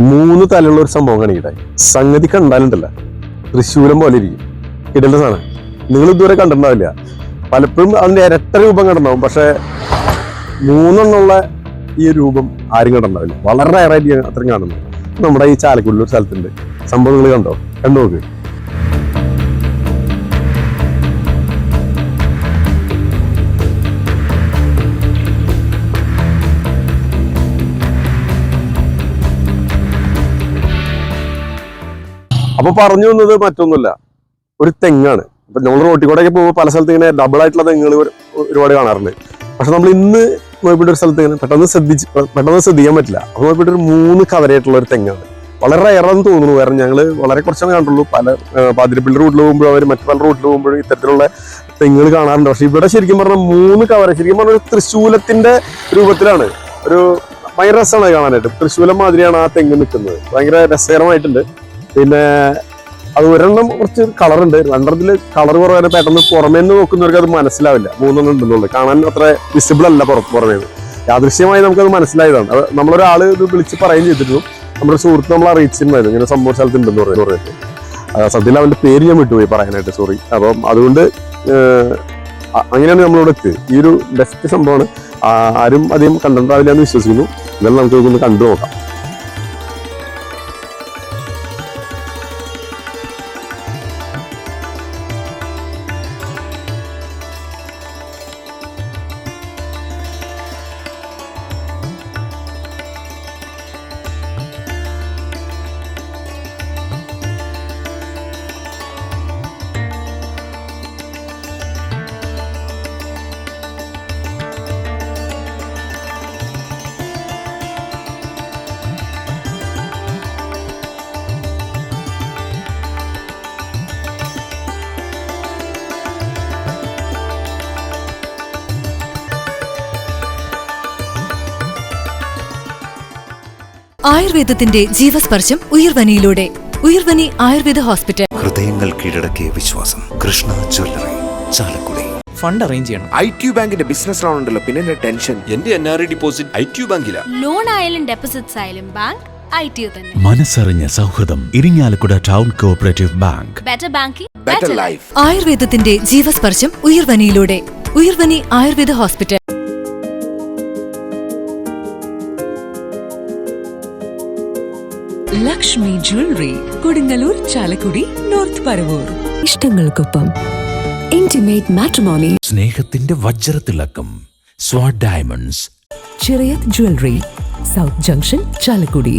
മൂന്ന് തലയുള്ള ഒരു സംഭവം കാണിക്കട്ടെ? സംഗതി കണ്ടാലുണ്ടല്ല. തൃശ്ശൂലം പോലെ ഇരിക്കും. ഇടേണ്ട സാധനം. നിങ്ങൾ ഇതുവരെ കണ്ടിട്ടുണ്ടാവില്ല. പലപ്പോഴും അതിന്റെ ഇരട്ട രൂപം കണ്ടിട്ടുണ്ടാവും. പക്ഷെ മൂന്നെണ്ണമുള്ള ഈ രൂപം ആരും കണ്ടിട്ടുണ്ടാവില്ല. വളരെ റയറായിട്ട് അത്രയും കാണുന്നു. നമ്മുടെ ഈ ചാലക്കുടിയിൽ ഒരു സ്ഥലത്തുണ്ട്. സംഭവം നിങ്ങൾ കണ്ടോ? കണ്ടു നോക്ക്. അപ്പൊ പറഞ്ഞു വന്നത് മറ്റൊന്നുമല്ല. ഒരു തെങ്ങാണ്. ഇപ്പൊ നമ്മൾ റോട്ടിൽ കൂടെയൊക്കെ പോകുമ്പോൾ പല സ്ഥലത്ത് ഇങ്ങനെ ഡബിൾ ആയിട്ടുള്ള തെങ്ങുകൾ ഒരുപാട് കാണാറുണ്ട്. പക്ഷെ നമ്മൾ ഇന്ന് നോക്കിയിട്ട് ഒരു സ്ഥലത്ത് ഇങ്ങനെ പെട്ടെന്ന് ശ്രദ്ധിച്ച് പെട്ടെന്ന് ശ്രദ്ധിക്കാൻ പറ്റില്ല. അപ്പൊ നോക്കിയിട്ട് ഒരു മൂന്ന് കവരയായിട്ടുള്ള ഒരു തെങ്ങാണ്. വളരെ റയറാന്ന് തോന്നുന്നു. കാരണം ഞങ്ങൾ വളരെ കുറച്ചാണ് കണ്ടുള്ളൂ. പല പാതിരപ്പള്ളി റൂട്ടിൽ പോകുമ്പോഴും അവർ മറ്റു പല റൂട്ടിൽ പോകുമ്പോഴും ഇത്തരത്തിലുള്ള തെങ്ങുകൾ കാണാറുണ്ട്. പക്ഷെ ഇവിടെ ശരിക്കും പറഞ്ഞാൽ മൂന്ന് കവര ശരിക്കും പറഞ്ഞാൽ ഒരു തൃശ്ശൂലത്തിന്റെ രൂപത്തിലാണ്. ഒരു ഭയങ്കര രസമാണ് കാണാനായിട്ട്. തൃശ്ശൂലം മാതിരിയാണ് ആ തെങ്ങ് നിൽക്കുന്നത് ഭയങ്കര രസകരമായിട്ടുണ്ട്. പിന്നെ അത് ഒരെണ്ണം കുറച്ച് കളർ ഉണ്ട്. രണ്ടെണ്ണത്തിൽ കളർ കുറവാണ്. പെട്ടെന്ന് പുറമേ നിന്ന് നോക്കുന്നവർക്ക് അത് മനസ്സിലാവില്ല. മൂന്നെണ്ണം ഉണ്ടെന്നുള്ളത് കാണാൻ അത്ര വിസിബിൾ അല്ല പുറത്ത് പുറമേ യാദൃശ്യമായി നമുക്കത് മനസ്സിലായതാണ്. അത് നമ്മളൊരാൾ ഇത് വിളിച്ച് പറയുകയും ചെയ്തിരുന്നു നമ്മുടെ സുഹൃത്ത് നമ്മൾ അറിയിച്ചിട്ടുണ്ടായിരുന്നു ഇങ്ങനെ സംഭവ സ്ഥലത്ത് ഉണ്ടെന്ന് പറയുന്നത് പറഞ്ഞിട്ട് സത്യത്തിൽ അവന്റെ പേര് ഞാൻ വിട്ടുപോയി പറയാനായിട്ട്. സോറി അപ്പം അതുകൊണ്ട് അങ്ങനെയാണ് നമ്മളിവിടെ എത്തിയത്. ഈ ഒരു ബെസ്റ്റ് സംഭവമാണ്. ആരും അധികം കണ്ടിട്ടുണ്ടാവില്ല എന്ന് വിശ്വസിക്കുന്നു. എന്നാലും നമുക്ക് ഇതൊന്ന് കണ്ടു നോക്കാം. ആയുർവേദത്തിന്റെ ജീവസ്പർശം ഉയർവനിയിലൂടെ. ഉയർവനി ആയുർവേദ ഹോസ്പിറ്റൽ. ഹൃദയങ്ങൾ കീഴടക്കിയ വിശ്വാസം. Krishna jewellery Chalakudy. Fund arrange ചെയ്യണം. ഐ ടി ബാങ്കിന്റെ ബിസിനസ് ലോൺ ഉണ്ടല്ലോ പിന്നെ എന്റെ ടെൻഷൻ. എന്റെ N R I deposit I T ബാങ്കില. Loan ആയാലും ഡെപ്പോസിറ്റ്സ് ആയാലും ബാങ്ക് മനസ്സറിഞ്ഞ സൗഹൃദം Irinjalakuda town cooperative bank. Better banking better life ആയുർവേദത്തിന്റെ ജീവസ്പർശം ഉയർവനിയിലൂടെ. Uyarvani Ayurveda hospital. Lakshmi jewellery Kodungallur Chalakudy north Paravur. ഇഷ്ടങ്ങൾക്കൊപ്പം intimate matrimony സ്നേഹത്തിന്റെ വജ്രത്തിളക്കം Swad diamonds Chirayath jewellery south junction Chalakudy.